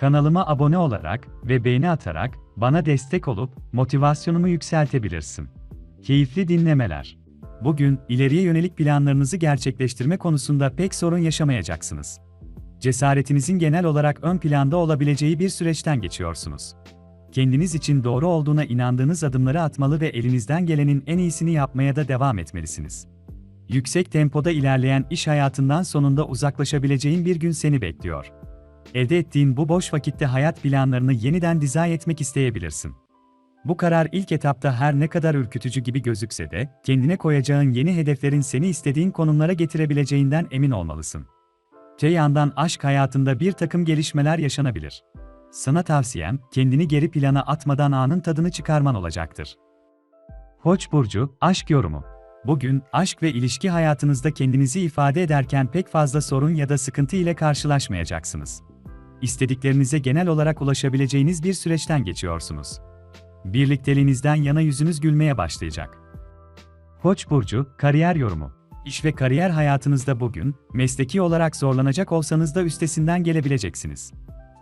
Kanalıma abone olarak ve beğeni atarak bana destek olup motivasyonumu yükseltebilirsin. Keyifli dinlemeler. Bugün ileriye yönelik planlarınızı gerçekleştirme konusunda pek sorun yaşamayacaksınız. Cesaretinizin genel olarak ön planda olabileceği bir süreçten geçiyorsunuz. Kendiniz için doğru olduğuna inandığınız adımları atmalı ve elinizden gelenin en iyisini yapmaya da devam etmelisiniz. Yüksek tempoda ilerleyen iş hayatından sonunda uzaklaşabileceğin bir gün seni bekliyor. Elde ettiğin bu boş vakitte hayat planlarını yeniden dizayn etmek isteyebilirsin. Bu karar ilk etapta her ne kadar ürkütücü gibi gözükse de, kendine koyacağın yeni hedeflerin seni istediğin konumlara getirebileceğinden emin olmalısın. Te yandan aşk hayatında bir takım gelişmeler yaşanabilir. Sana tavsiyem, kendini geri plana atmadan anın tadını çıkarman olacaktır. Koç burcu, aşk yorumu. Bugün aşk ve ilişki hayatınızda kendinizi ifade ederken pek fazla sorun ya da sıkıntı ile karşılaşmayacaksınız. İstediklerinize genel olarak ulaşabileceğiniz bir süreçten geçiyorsunuz. Birlikteliğinizden yana yüzünüz gülmeye başlayacak. Koç burcu, kariyer yorumu. İş ve kariyer hayatınızda bugün, mesleki olarak zorlanacak olsanız da üstesinden gelebileceksiniz.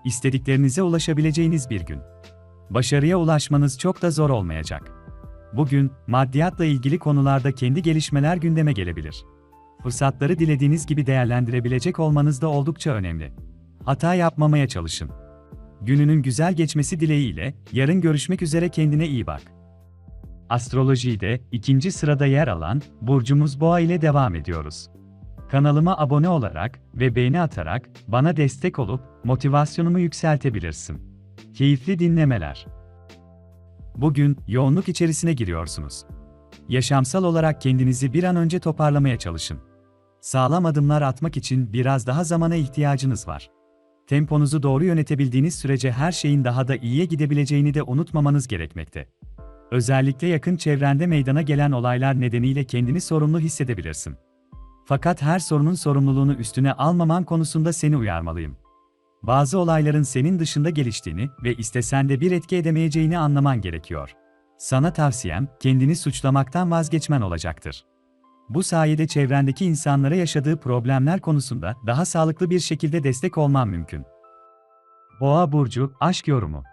İstediklerinize ulaşabileceğiniz bir gün. Başarıya ulaşmanız çok da zor olmayacak. Bugün, maddiyatla ilgili konularda kendi gelişmeler gündeme gelebilir. Fırsatları dilediğiniz gibi değerlendirebilecek olmanız da oldukça önemli. Hata yapmamaya çalışın. Gününün güzel geçmesi dileğiyle, yarın görüşmek üzere kendine iyi bak. Astrolojide ikinci sırada yer alan burcumuz Boğa ile devam ediyoruz. Kanalıma abone olarak ve beğeni atarak bana destek olup motivasyonumu yükseltebilirsin. Keyifli dinlemeler. Bugün yoğunluk içerisine giriyorsunuz. Yaşamsal olarak kendinizi bir an önce toparlamaya çalışın. Sağlam adımlar atmak için biraz daha zamana ihtiyacınız var. Temponuzu doğru yönetebildiğiniz sürece her şeyin daha da iyiye gidebileceğini de unutmamanız gerekmekte. Özellikle yakın çevrende meydana gelen olaylar nedeniyle kendini sorumlu hissedebilirsin. Fakat her sorunun sorumluluğunu üstüne almaman konusunda seni uyarmalıyım. Bazı olayların senin dışında geliştiğini ve istesen de bir etki edemeyeceğini anlaman gerekiyor. Sana tavsiyem, kendini suçlamaktan vazgeçmen olacaktır. Bu sayede çevrendeki insanlara yaşadığı problemler konusunda daha sağlıklı bir şekilde destek olman mümkün. Boğa burcu aşk yorumu.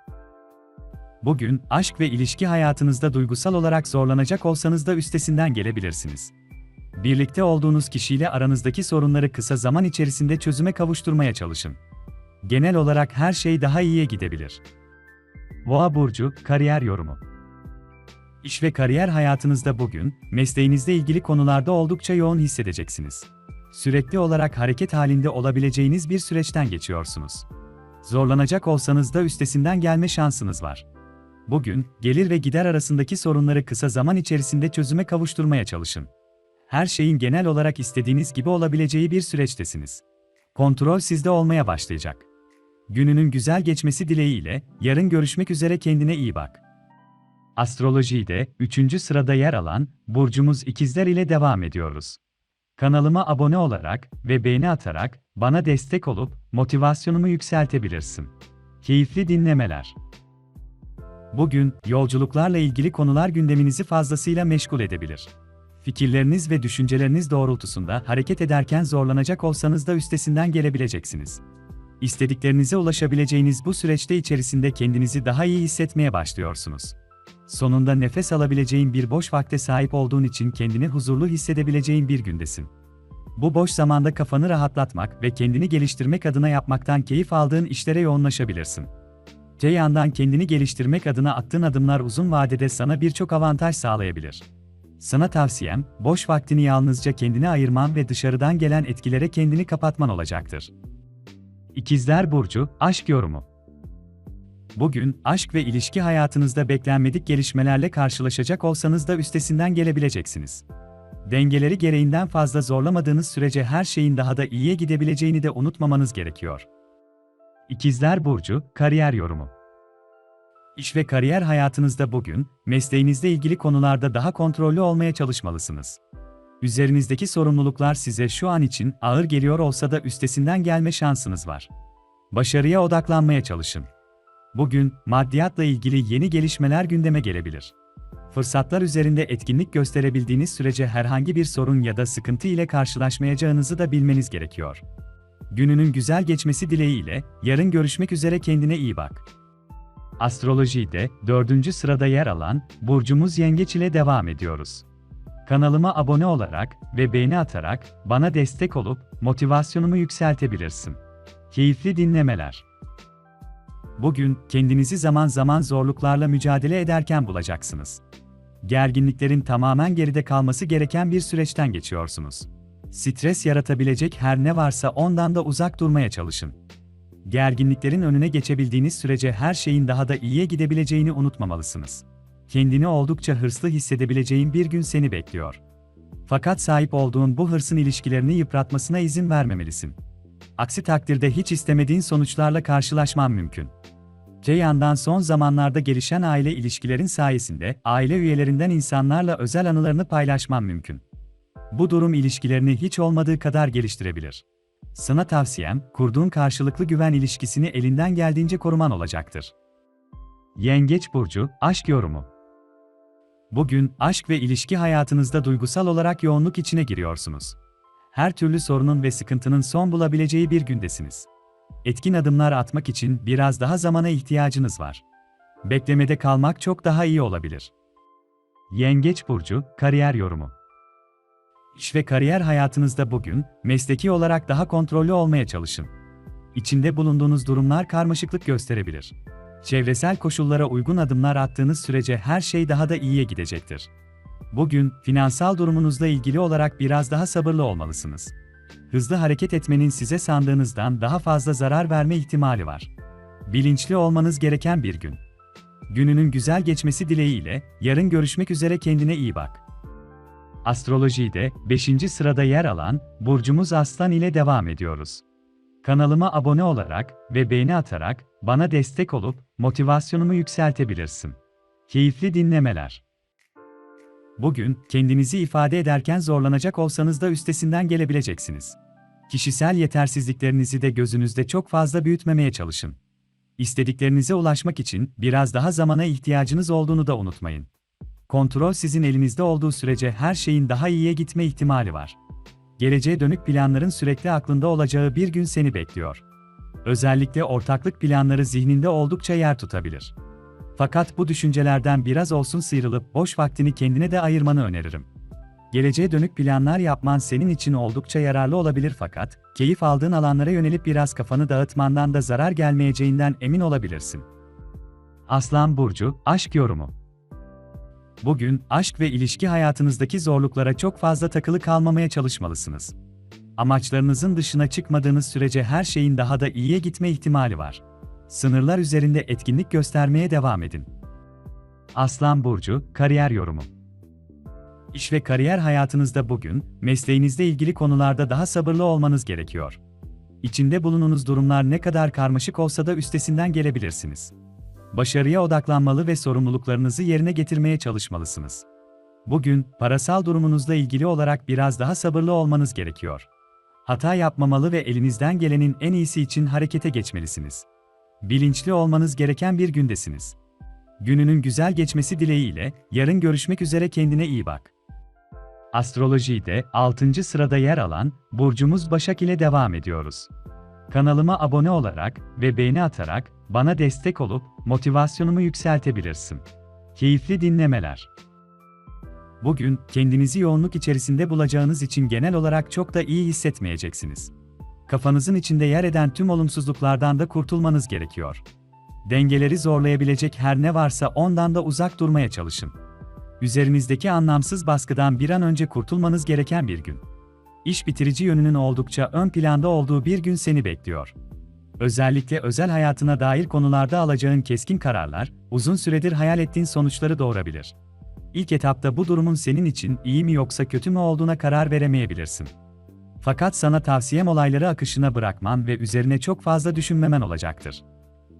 Bugün aşk ve ilişki hayatınızda duygusal olarak zorlanacak olsanız da üstesinden gelebilirsiniz. Birlikte olduğunuz kişiyle aranızdaki sorunları kısa zaman içerisinde çözüme kavuşturmaya çalışın. Genel olarak her şey daha iyiye gidebilir. Boğa burcu kariyer yorumu. İş ve kariyer hayatınızda bugün, mesleğinizle ilgili konularda oldukça yoğun hissedeceksiniz. Sürekli olarak hareket halinde olabileceğiniz bir süreçten geçiyorsunuz. Zorlanacak olsanız da üstesinden gelme şansınız var. Bugün, gelir ve gider arasındaki sorunları kısa zaman içerisinde çözüme kavuşturmaya çalışın. Her şeyin genel olarak istediğiniz gibi olabileceği bir süreçtesiniz. Kontrol sizde olmaya başlayacak. Gününün güzel geçmesi dileğiyle, yarın görüşmek üzere kendine iyi bak. Astrolojide 3. sırada yer alan burcumuz ikizler ile devam ediyoruz. Kanalıma abone olarak ve beğeni atarak bana destek olup motivasyonumu yükseltebilirsin. Keyifli dinlemeler. Bugün yolculuklarla ilgili konular gündeminizi fazlasıyla meşgul edebilir. Fikirleriniz ve düşünceleriniz doğrultusunda hareket ederken zorlanacak olsanız da üstesinden gelebileceksiniz. İstediklerinize ulaşabileceğiniz bu süreçte içerisinde kendinizi daha iyi hissetmeye başlıyorsunuz. Sonunda nefes alabileceğin bir boş vakte sahip olduğun için kendini huzurlu hissedebileceğin bir gündesin. Bu boş zamanda kafanı rahatlatmak ve kendini geliştirmek adına yapmaktan keyif aldığın işlere yoğunlaşabilirsin. Te yandan kendini geliştirmek adına attığın adımlar uzun vadede sana birçok avantaj sağlayabilir. Sana tavsiyem, boş vaktini yalnızca kendine ayırman ve dışarıdan gelen etkilere kendini kapatman olacaktır. İkizler Burcu, Aşk Yorumu Bugün, aşk ve ilişki hayatınızda beklenmedik gelişmelerle karşılaşacak olsanız da üstesinden gelebileceksiniz. Dengeleri gereğinden fazla zorlamadığınız sürece her şeyin daha da iyiye gidebileceğini de unutmamanız gerekiyor. İkizler Burcu, Kariyer Yorumu İş ve kariyer hayatınızda bugün, mesleğinizle ilgili konularda daha kontrollü olmaya çalışmalısınız. Üzerinizdeki sorumluluklar size şu an için ağır geliyor olsa da üstesinden gelme şansınız var. Başarıya odaklanmaya çalışın. Bugün, maddiyatla ilgili yeni gelişmeler gündeme gelebilir. Fırsatlar üzerinde etkinlik gösterebildiğiniz sürece herhangi bir sorun ya da sıkıntı ile karşılaşmayacağınızı da bilmeniz gerekiyor. Gününün güzel geçmesi dileğiyle, yarın görüşmek üzere kendine iyi bak. Astrolojide dördüncü sırada yer alan burcumuz Yengeç ile devam ediyoruz. Kanalıma abone olarak ve beğeni atarak bana destek olup motivasyonumu yükseltebilirsin. Keyifli dinlemeler. Bugün kendinizi zaman zaman zorluklarla mücadele ederken bulacaksınız. Gerginliklerin tamamen geride kalması gereken bir süreçten geçiyorsunuz. Stres yaratabilecek her ne varsa ondan da uzak durmaya çalışın. Gerginliklerin önüne geçebildiğiniz sürece her şeyin daha da iyiye gidebileceğini unutmamalısınız. Kendini oldukça hırslı hissedebileceğin bir gün seni bekliyor. Fakat sahip olduğun bu hırsın ilişkilerini yıpratmasına izin vermemelisin. Aksi takdirde hiç istemediğin sonuçlarla karşılaşman mümkün. Te yandan son zamanlarda gelişen aile ilişkilerin sayesinde aile üyelerinden insanlarla özel anılarını paylaşman mümkün. Bu durum ilişkilerini hiç olmadığı kadar geliştirebilir. Sana tavsiyem, kurduğun karşılıklı güven ilişkisini elinden geldiğince koruman olacaktır. Yengeç burcu aşk yorumu. Bugün aşk ve ilişki hayatınızda duygusal olarak yoğunluk içine giriyorsunuz. Her türlü sorunun ve sıkıntının son bulabileceği bir gündesiniz. Etkin adımlar atmak için biraz daha zamana ihtiyacınız var. Beklemede kalmak çok daha iyi olabilir. Yengeç burcu kariyer yorumu. İş ve kariyer hayatınızda bugün mesleki olarak daha kontrollü olmaya çalışın. İçinde bulunduğunuz durumlar karmaşıklık gösterebilir. Çevresel koşullara uygun adımlar attığınız sürece her şey daha da iyiye gidecektir. Bugün finansal durumunuzla ilgili olarak biraz daha sabırlı olmalısınız. Hızlı hareket etmenin size sandığınızdan daha fazla zarar verme ihtimali var. Bilinçli olmanız gereken bir gün. Gününün güzel geçmesi dileğiyle yarın görüşmek üzere kendine iyi bak. Astrolojide 5. sırada yer alan burcumuz Aslan ile devam ediyoruz. Kanalıma abone olarak ve beğeni atarak bana destek olup motivasyonumu yükseltebilirsin. Keyifli dinlemeler. Bugün kendinizi ifade ederken zorlanacak olsanız da üstesinden gelebileceksiniz. Kişisel yetersizliklerinizi de gözünüzde çok fazla büyütmemeye çalışın. İstediklerinize ulaşmak için biraz daha zamana ihtiyacınız olduğunu da unutmayın. Kontrol sizin elinizde olduğu sürece her şeyin daha iyiye gitme ihtimali var. Geleceğe dönük planların sürekli aklında olacağı bir gün seni bekliyor. Özellikle ortaklık planları zihninde oldukça yer tutabilir. Fakat bu düşüncelerden biraz olsun sıyrılıp boş vaktini kendine de ayırmanı öneririm. Geleceğe dönük planlar yapman senin için oldukça yararlı olabilir fakat, keyif aldığın alanlara yönelip biraz kafanı dağıtmandan da zarar gelmeyeceğinden emin olabilirsin. Aslan Burcu, Aşk Yorumu Bugün, aşk ve ilişki hayatınızdaki zorluklara çok fazla takılı kalmamaya çalışmalısınız. Amaçlarınızın dışına çıkmadığınız sürece her şeyin daha da iyiye gitme ihtimali var. Sınırlar üzerinde etkinlik göstermeye devam edin. Aslan Burcu, Kariyer Yorumu İş ve kariyer hayatınızda bugün, mesleğinizle ilgili konularda daha sabırlı olmanız gerekiyor. İçinde bulununuz durumlar ne kadar karmaşık olsa da üstesinden gelebilirsiniz. Başarıya odaklanmalı ve sorumluluklarınızı yerine getirmeye çalışmalısınız. Bugün, parasal durumunuzla ilgili olarak biraz daha sabırlı olmanız gerekiyor. Hata yapmamalı ve elinizden gelenin en iyisi için harekete geçmelisiniz. Bilinçli olmanız gereken bir gündesiniz. Gününün güzel geçmesi dileğiyle, yarın görüşmek üzere kendine iyi bak. Astrolojide 6. sırada yer alan burcumuz Başak ile devam ediyoruz. Kanalıma abone olarak ve beğeni atarak bana destek olup motivasyonumu yükseltebilirsin. Keyifli dinlemeler. Bugün kendinizi yoğunluk içerisinde bulacağınız için genel olarak çok da iyi hissetmeyeceksiniz. Kafanızın içinde yer eden tüm olumsuzluklardan da kurtulmanız gerekiyor. Dengeleri zorlayabilecek her ne varsa ondan da uzak durmaya çalışın. Üzerinizdeki anlamsız baskıdan bir an önce kurtulmanız gereken bir gün. İş bitirici yönünün oldukça ön planda olduğu bir gün seni bekliyor. Özellikle özel hayatına dair konularda alacağın keskin kararlar, uzun süredir hayal ettiğin sonuçları doğurabilir. İlk etapta bu durumun senin için iyi mi yoksa kötü mü olduğuna karar veremeyebilirsin. Fakat sana tavsiyem olayları akışına bırakman ve üzerine çok fazla düşünmemen olacaktır.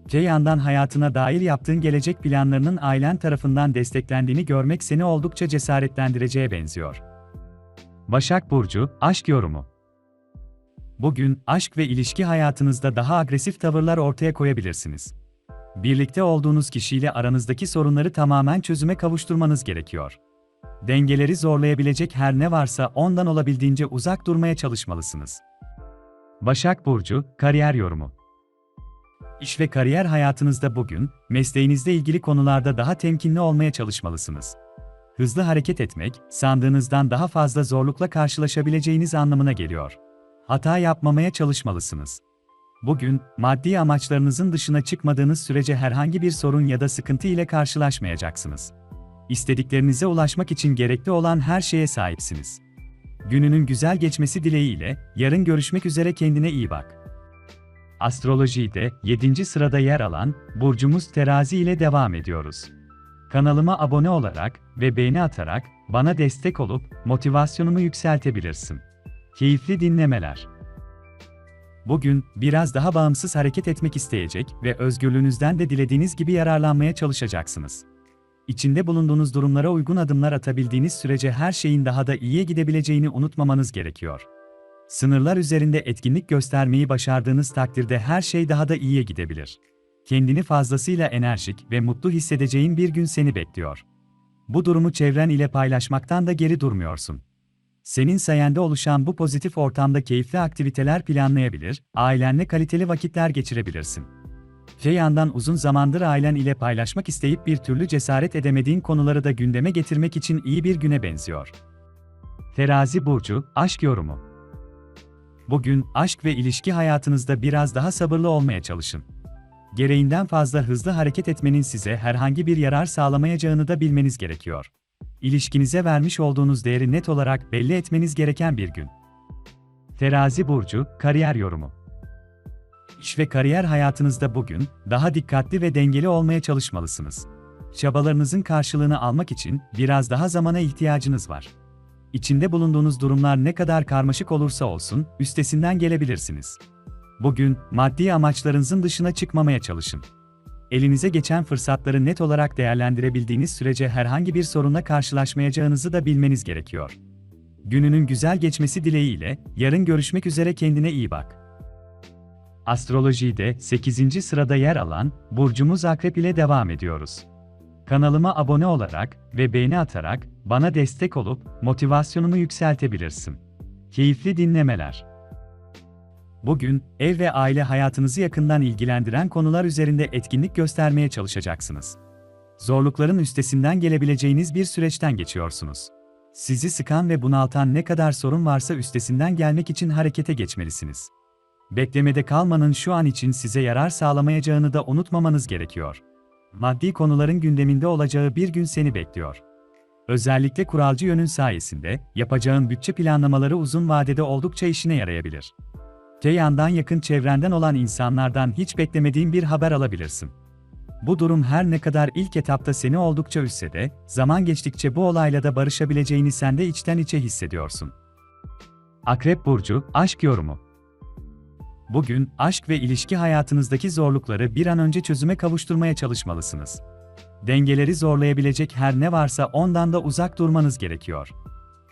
Te yandan hayatına dair yaptığın gelecek planlarının ailen tarafından desteklendiğini görmek seni oldukça cesaretlendireceğe benziyor. Başak Burcu, Aşk Yorumu Bugün, aşk ve ilişki hayatınızda daha agresif tavırlar ortaya koyabilirsiniz. Birlikte olduğunuz kişiyle aranızdaki sorunları tamamen çözüme kavuşturmanız gerekiyor. Dengeleri zorlayabilecek her ne varsa ondan olabildiğince uzak durmaya çalışmalısınız. Başak Burcu, Kariyer Yorumu İş ve kariyer hayatınızda bugün, mesleğinizle ilgili konularda daha temkinli olmaya çalışmalısınız. Hızlı hareket etmek, sandığınızdan daha fazla zorlukla karşılaşabileceğiniz anlamına geliyor. Hata yapmamaya çalışmalısınız. Bugün, maddi amaçlarınızın dışına çıkmadığınız sürece herhangi bir sorun ya da sıkıntı ile karşılaşmayacaksınız. İstediklerinize ulaşmak için gerekli olan her şeye sahipsiniz. Gününün güzel geçmesi dileğiyle, yarın görüşmek üzere kendine iyi bak. Astrolojide 7. sırada yer alan burcumuz Terazi ile devam ediyoruz. Kanalıma abone olarak ve beğeni atarak bana destek olup motivasyonumu yükseltebilirsin. Keyifli dinlemeler. Bugün biraz daha bağımsız hareket etmek isteyecek ve özgürlüğünüzden de dilediğiniz gibi yararlanmaya çalışacaksınız. İçinde bulunduğunuz durumlara uygun adımlar atabildiğiniz sürece her şeyin daha da iyiye gidebileceğini unutmamanız gerekiyor. Sınırlar üzerinde etkinlik göstermeyi başardığınız takdirde her şey daha da iyiye gidebilir. Kendini fazlasıyla enerjik ve mutlu hissedeceğin bir gün seni bekliyor. Bu durumu çevren ile paylaşmaktan da geri durmuyorsun. Senin sayende oluşan bu pozitif ortamda keyifli aktiviteler planlayabilir, ailenle kaliteli vakitler geçirebilirsin. Te yandan uzun zamandır ailen ile paylaşmak isteyip bir türlü cesaret edemediğin konuları da gündeme getirmek için iyi bir güne benziyor. Terazi Burcu, Aşk Yorumu Bugün, aşk ve ilişki hayatınızda biraz daha sabırlı olmaya çalışın. Gereğinden fazla hızlı hareket etmenin size herhangi bir yarar sağlamayacağını da bilmeniz gerekiyor. İlişkinize vermiş olduğunuz değeri net olarak belli etmeniz gereken bir gün. Terazi Burcu, Kariyer Yorumu İş ve kariyer hayatınızda bugün, daha dikkatli ve dengeli olmaya çalışmalısınız. Çabalarınızın karşılığını almak için biraz daha zamana ihtiyacınız var. İçinde bulunduğunuz durumlar ne kadar karmaşık olursa olsun, üstesinden gelebilirsiniz. Bugün, maddi amaçlarınızın dışına çıkmamaya çalışın. Elinize geçen fırsatları net olarak değerlendirebildiğiniz sürece herhangi bir sorunla karşılaşmayacağınızı da bilmeniz gerekiyor. Gününün güzel geçmesi dileğiyle, yarın görüşmek üzere kendine iyi bak. Astrolojide 8. sırada yer alan burcumuz Akrep ile devam ediyoruz. Kanalıma abone olarak ve beğeni atarak bana destek olup motivasyonumu yükseltebilirsin. Keyifli dinlemeler. Bugün ev ve aile hayatınızı yakından ilgilendiren konular üzerinde etkinlik göstermeye çalışacaksınız. Zorlukların üstesinden gelebileceğiniz bir süreçten geçiyorsunuz. Sizi sıkan ve bunaltan ne kadar sorun varsa üstesinden gelmek için harekete geçmelisiniz. Beklemede kalmanın şu an için size yarar sağlamayacağını da unutmamanız gerekiyor. Maddi konuların gündeminde olacağı bir gün seni bekliyor. Özellikle kuralcı yönün sayesinde, yapacağın bütçe planlamaları uzun vadede oldukça işine yarayabilir. Te yandan yakın çevrenden olan insanlardan hiç beklemediğin bir haber alabilirsin. Bu durum her ne kadar ilk etapta seni oldukça üzse de, zaman geçtikçe bu olayla da barışabileceğini sen de içten içe hissediyorsun. Akrep Burcu, Aşk Yorumu Bugün, aşk ve ilişki hayatınızdaki zorlukları bir an önce çözüme kavuşturmaya çalışmalısınız. Dengeleri zorlayabilecek her ne varsa ondan da uzak durmanız gerekiyor.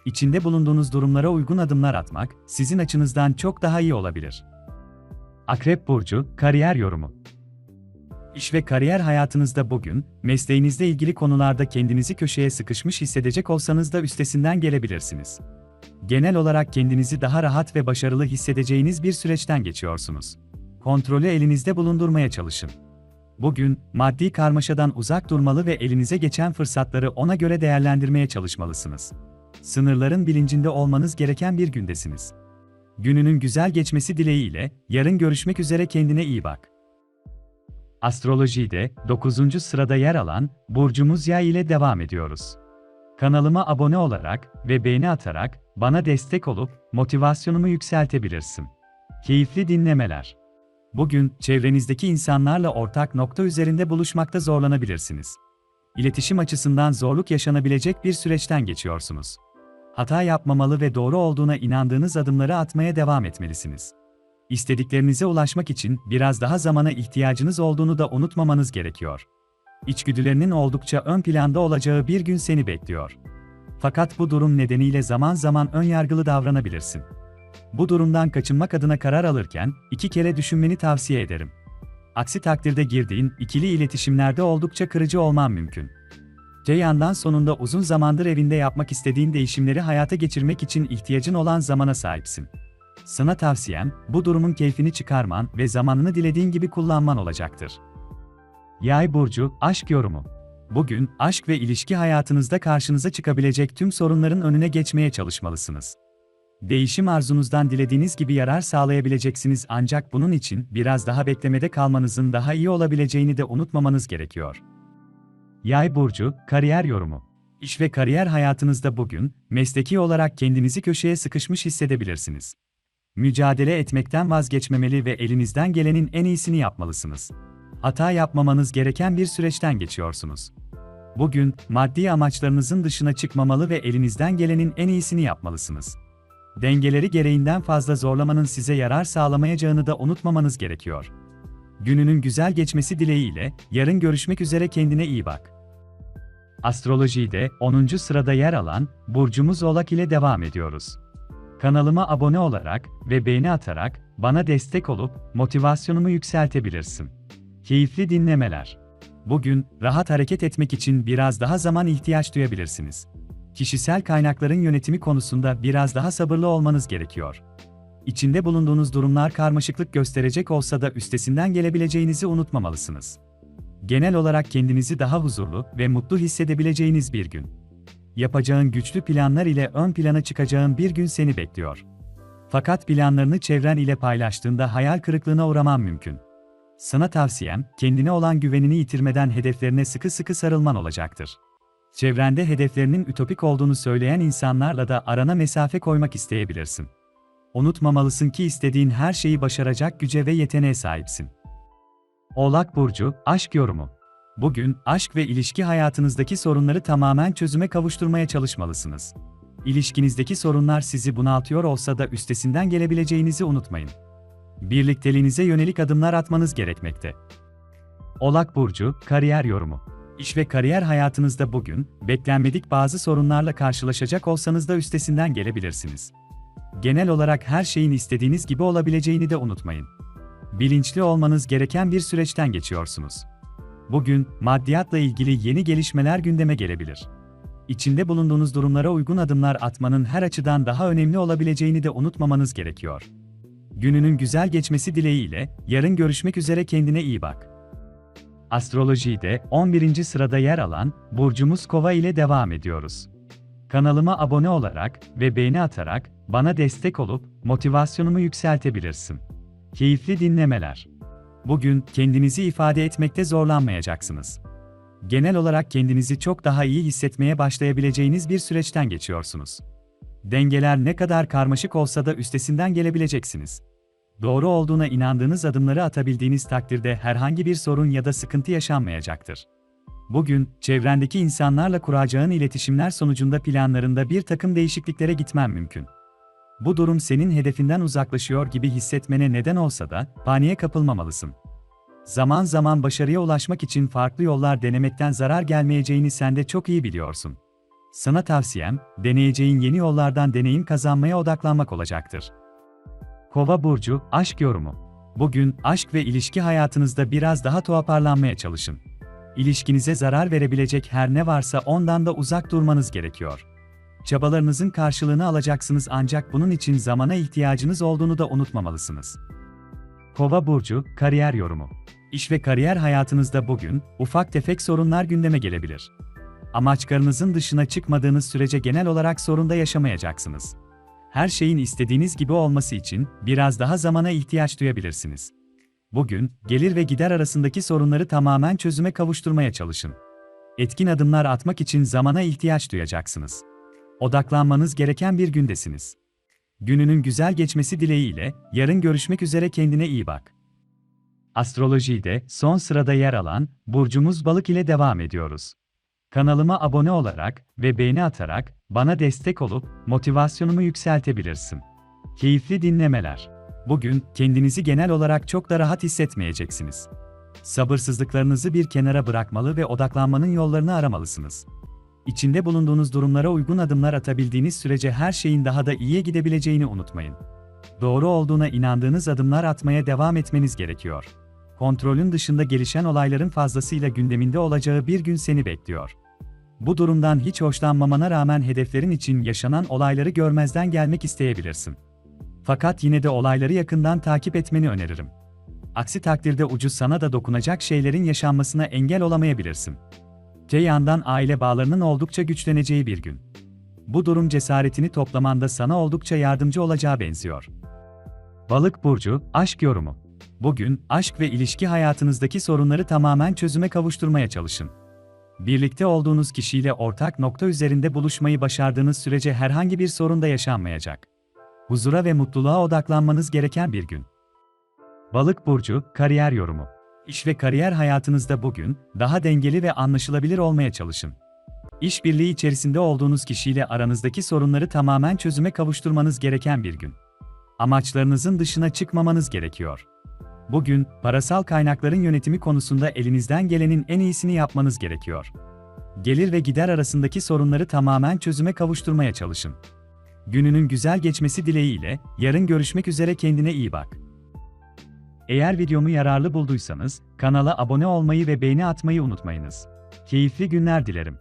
İçinde bulunduğunuz durumlara uygun adımlar atmak, sizin açınızdan çok daha iyi olabilir. Akrep Burcu, Kariyer Yorumu İş ve kariyer hayatınızda bugün, mesleğinizle ilgili konularda kendinizi köşeye sıkışmış hissedecek olsanız da üstesinden gelebilirsiniz. Genel olarak kendinizi daha rahat ve başarılı hissedeceğiniz bir süreçten geçiyorsunuz. Kontrolü elinizde bulundurmaya çalışın. Bugün, maddi karmaşadan uzak durmalı ve elinize geçen fırsatları ona göre değerlendirmeye çalışmalısınız. Sınırların bilincinde olmanız gereken bir gündesiniz. Gününün güzel geçmesi dileğiyle, yarın görüşmek üzere kendine iyi bak. Astrolojide 9. sırada yer alan burcumuz Yay ile devam ediyoruz. Kanalıma abone olarak ve beğeni atarak bana destek olup motivasyonumu yükseltebilirsin. Keyifli dinlemeler. Bugün çevrenizdeki insanlarla ortak nokta üzerinde buluşmakta zorlanabilirsiniz. İletişim açısından zorluk yaşanabilecek bir süreçten geçiyorsunuz. Hata yapmamalı ve doğru olduğuna inandığınız adımları atmaya devam etmelisiniz. istediklerinize ulaşmak için biraz daha zamana ihtiyacınız olduğunu da unutmamanız gerekiyor. İçgüdülerinin oldukça ön planda olacağı bir gün seni bekliyor. Fakat bu durum nedeniyle zaman zaman ön yargılı davranabilirsin. Bu durumdan kaçınmak adına karar alırken iki kere düşünmeni tavsiye ederim. Aksi takdirde girdiğin ikili iletişimlerde oldukça kırıcı olman mümkün. Te yandan sonunda uzun zamandır evinde yapmak istediğin değişimleri hayata geçirmek için ihtiyacın olan zamana sahipsin. Sana tavsiyem, bu durumun keyfini çıkarman ve zamanını dilediğin gibi kullanman olacaktır. Yay burcu, aşk yorumu. Bugün, aşk ve ilişki hayatınızda karşınıza çıkabilecek tüm sorunların önüne geçmeye çalışmalısınız. Değişim arzunuzdan dilediğiniz gibi yarar sağlayabileceksiniz ancak bunun için biraz daha beklemede kalmanızın daha iyi olabileceğini de unutmamanız gerekiyor. Yay burcu, kariyer yorumu. İş ve kariyer hayatınızda bugün, mesleki olarak kendinizi köşeye sıkışmış hissedebilirsiniz. Mücadele etmekten vazgeçmemeli ve elinizden gelenin en iyisini yapmalısınız. Hata yapmamanız gereken bir süreçten geçiyorsunuz. Bugün, maddi amaçlarınızın dışına çıkmamalı ve elinizden gelenin en iyisini yapmalısınız. Dengeleri gereğinden fazla zorlamanın size yarar sağlamayacağını da unutmamanız gerekiyor. Gününün güzel geçmesi dileğiyle, yarın görüşmek üzere kendine iyi bak. Astrolojide 10. sırada yer alan burcumuz Oğlak ile devam ediyoruz. Kanalıma abone olarak ve beğeni atarak bana destek olup motivasyonumu yükseltebilirsin. Keyifli dinlemeler. Bugün rahat hareket etmek için biraz daha zaman ihtiyaç duyabilirsiniz. Kişisel kaynakların yönetimi konusunda biraz daha sabırlı olmanız gerekiyor. İçinde bulunduğunuz durumlar karmaşıklık gösterecek olsa da üstesinden gelebileceğinizi unutmamalısınız. Genel olarak kendinizi daha huzurlu ve mutlu hissedebileceğiniz bir gün. Yapacağın güçlü planlar ile ön plana çıkacağın bir gün seni bekliyor. Fakat planlarını çevren ile paylaştığında hayal kırıklığına uğraman mümkün. Sana tavsiyem, kendine olan güvenini yitirmeden hedeflerine sıkı sıkı sarılman olacaktır. Çevrende hedeflerinin ütopik olduğunu söyleyen insanlarla da arana mesafe koymak isteyebilirsin. Unutmamalısın ki istediğin her şeyi başaracak güce ve yeteneğe sahipsin. Oğlak Burcu, Aşk Yorumu Bugün, aşk ve ilişki hayatınızdaki sorunları tamamen çözüme kavuşturmaya çalışmalısınız. İlişkinizdeki sorunlar sizi bunaltıyor olsa da üstesinden gelebileceğinizi unutmayın. Birlikteliğinize yönelik adımlar atmanız gerekmekte. Oğlak Burcu, Kariyer Yorumu İş ve kariyer hayatınızda bugün, beklenmedik bazı sorunlarla karşılaşacak olsanız da üstesinden gelebilirsiniz. Genel olarak her şeyin istediğiniz gibi olabileceğini de unutmayın. Bilinçli olmanız gereken bir süreçten geçiyorsunuz. Bugün, maddiyatla ilgili yeni gelişmeler gündeme gelebilir. İçinde bulunduğunuz durumlara uygun adımlar atmanın her açıdan daha önemli olabileceğini de unutmamanız gerekiyor. Gününün güzel geçmesi dileğiyle, yarın görüşmek üzere kendine iyi bak. Astrolojide 11. sırada yer alan burcumuz Kova ile devam ediyoruz. Kanalıma abone olarak ve beğeni atarak bana destek olup motivasyonumu yükseltebilirsin. Keyifli dinlemeler. Bugün kendinizi ifade etmekte zorlanmayacaksınız. Genel olarak kendinizi çok daha iyi hissetmeye başlayabileceğiniz bir süreçten geçiyorsunuz. Dengeler ne kadar karmaşık olsa da üstesinden gelebileceksiniz. Doğru olduğuna inandığınız adımları atabildiğiniz takdirde herhangi bir sorun ya da sıkıntı yaşanmayacaktır. Bugün, çevrendeki insanlarla kuracağın iletişimler sonucunda planlarında bir takım değişikliklere gitmen mümkün. Bu durum senin hedefinden uzaklaşıyor gibi hissetmene neden olsa da, paniğe kapılmamalısın. Zaman zaman başarıya ulaşmak için farklı yollar denemekten zarar gelmeyeceğini sen de çok iyi biliyorsun. Sana tavsiyem, deneyeceğin yeni yollardan deneyim kazanmaya odaklanmak olacaktır. Kova burcu aşk yorumu. Bugün aşk ve ilişki hayatınızda biraz daha toparlanmaya çalışın. İlişkinize zarar verebilecek her ne varsa ondan da uzak durmanız gerekiyor. Çabalarınızın karşılığını alacaksınız ancak bunun için zamana ihtiyacınız olduğunu da unutmamalısınız. Kova burcu kariyer yorumu. İş ve kariyer hayatınızda bugün ufak tefek sorunlar gündeme gelebilir. Amaçlarınızın dışına çıkmadığınız sürece genel olarak sorunda yaşamayacaksınız her şeyin istediğiniz gibi olması için biraz daha zamana ihtiyaç duyabilirsiniz. Bugün, gelir ve gider arasındaki sorunları tamamen çözüme kavuşturmaya çalışın. Etkin adımlar atmak için zamana ihtiyaç duyacaksınız. Odaklanmanız gereken bir gündesiniz. Gününün güzel geçmesi dileğiyle, yarın görüşmek üzere kendine iyi bak. Astrolojide son sırada yer alan burcumuz balık ile devam ediyoruz. Kanalıma abone olarak ve beğeni atarak bana destek olup motivasyonumu yükseltebilirsin. Keyifli dinlemeler. Bugün kendinizi genel olarak çok da rahat hissetmeyeceksiniz. Sabırsızlıklarınızı bir kenara bırakmalı ve odaklanmanın yollarını aramalısınız. İçinde bulunduğunuz durumlara uygun adımlar atabildiğiniz sürece her şeyin daha da iyiye gidebileceğini unutmayın. Doğru olduğuna inandığınız adımlar atmaya devam etmeniz gerekiyor. Kontrolün dışında gelişen olayların fazlasıyla gündeminde olacağı bir gün seni bekliyor. Bu durumdan hiç hoşlanmamana rağmen hedeflerin için yaşanan olayları görmezden gelmek isteyebilirsin. Fakat yine de olayları yakından takip etmeni öneririm. Aksi takdirde ucu sana da dokunacak şeylerin yaşanmasına engel olamayabilirsin. Te yandan aile bağlarının oldukça güçleneceği bir gün. Bu durum cesaretini toplamanda sana oldukça yardımcı olacağı benziyor. Balık burcu, aşk yorumu. Bugün aşk ve ilişki hayatınızdaki sorunları tamamen çözüme kavuşturmaya çalışın. Birlikte olduğunuz kişiyle ortak nokta üzerinde buluşmayı başardığınız sürece herhangi bir sorun da yaşanmayacak. Huzura ve mutluluğa odaklanmanız gereken bir gün. Balık burcu, kariyer yorumu. İş ve kariyer hayatınızda bugün daha dengeli ve anlaşılabilir olmaya çalışın. İşbirliği içerisinde olduğunuz kişiyle aranızdaki sorunları tamamen çözüme kavuşturmanız gereken bir gün. Amaçlarınızın dışına çıkmamanız gerekiyor. Bugün, parasal kaynakların yönetimi konusunda elinizden gelenin en iyisini yapmanız gerekiyor. Gelir ve gider arasındaki sorunları tamamen çözüme kavuşturmaya çalışın. Gününün güzel geçmesi dileğiyle, yarın görüşmek üzere kendine iyi bak. Eğer videomu yararlı bulduysanız, kanala abone olmayı ve beğeni atmayı unutmayınız. Keyifli günler dilerim.